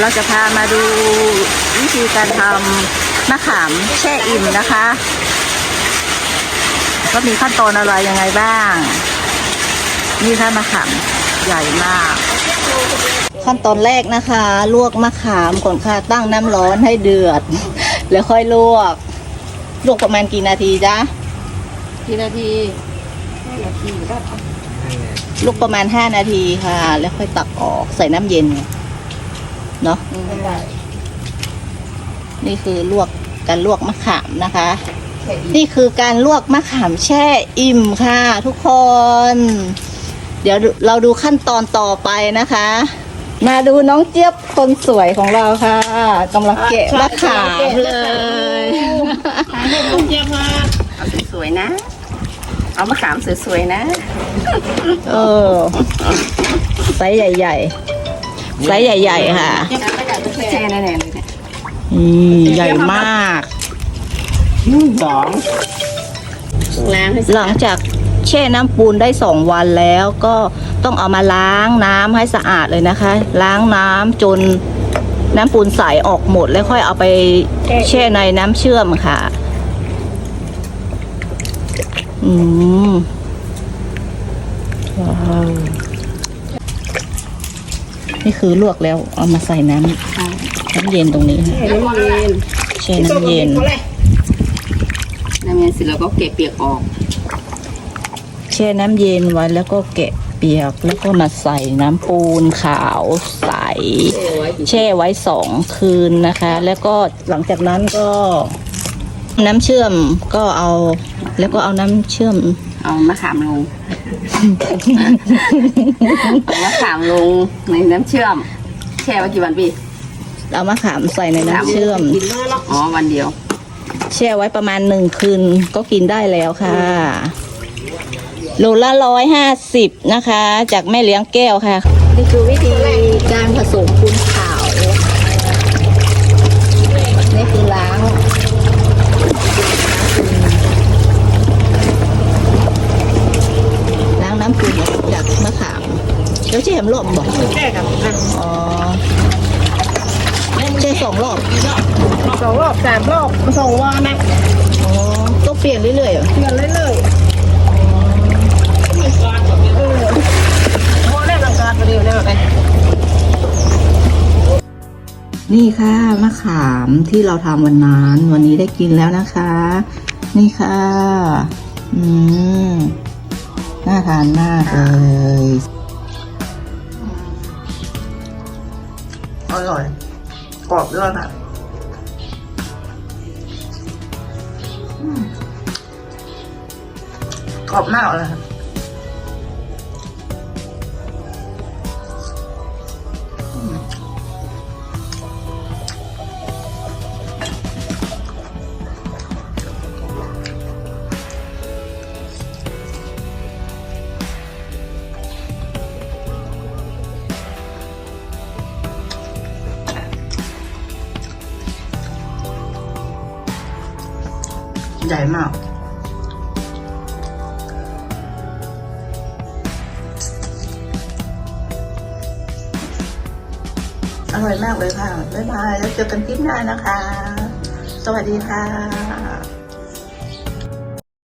เราจะพามาดูวิธีการทำมะขามแช่อิ่มนะคะว่ามีขั้นตอนอะไรยังไงบ้าง นี่ค่ะมะขามใหญ่มาก ขั้นตอนแรกนะคะ ลวกมะขามก่อนค่ะตั้งน้ำร้อนให้เดือด แล้วค่อยลวก ลวกประมาณกี่นาทีจ๊ะกี่นาทีลวกประมาณ 5 นาทีค่ะ แล้วค่อยตักออกใส่น้ำเย็นเนาะนี่คือลวกการลวกมะขามนะคะ นี่คือการลวกมะขามแช่อิ่มค่ะ ทุกคน เดี๋ยวเราดูขั้นตอนต่อไปนะคะ มาดูน้องเจี๊ยบคนสวยของเราค่ะกำลังเกะมะขามเลยให้ลูกเยี่ยมมากเอาสวยๆนะ เอามะขามสวยๆนะ เออไซส์ใหญ่ ๆ ไซส์ใหญ่ ๆ ค่ะแช่แน่ๆเลยเนี่ยอืมใหญ่มากสองล้างให้หลังจากแช่น้ำปูนได้สองวันแล้วก็ต้องเอามาล้างน้ำให้สะอาดเลยนะคะ ล้างน้ำจนน้ำปูนใสออกหมด แล้วค่อยเอาไปแช่ในน้ำเชื่อมค่ะ อืมว้าว นี่คือลวกแล้วเอามาใส่น้ำน้ำเย็นตรงนี้ค่ะน้ำเย็นแช่น้ำเย็นน้ำเย็นเสร็จแล้วก็เก็บเปียกออก แช่น้ำเย็นไว้แล้วก็แกะเปียกแล้วก็มาใส่น้ำปูนขาวใส แช่ไว้สองคืนนะคะ แล้วก็หลังจากนั้นก็น้ำเชื่อมก็เอา แล้วก็เอาน้ำเชื่อม เอามะขามลง เอามะขามลงในน้ำเชื่อม แช่ไว้กี่วันพี่เอามะขามใส่ในน้ำเชื่อมอ๋อวันเดียว แช่ไว้ประมาณหนึ่งคืนก็กินได้แล้วค่ะ โลละร้อยห้าสิบนะคะ จากแม่เลี้ยงแก้วค่ะ นี่คือวิธีการผสม แล้วแช่มรอบบอกแช่กับอ๋อแช่สองรอบสองรอบสามรอบสองวันนะอ๋อต้องเปลี่ยนเรื่อยๆเหรอเดือนเลยเลยเออโมได้ลังการไปเดียวเนี่ยไปนี่ค่ะมะขามที่เราทำวันนั้นวันนี้ได้กินแล้วนะคะ นี่ค่ะ อืม น่าทานมากเลย อร่อย กรอบด้วยค่ะกรอบมากเลยค่ะ ใหญ่มาก อร่อยมากเลยค่ะ บ๊ายบาย แล้วเจอกันคลิปหน้านะคะ สวัสดีค่ะ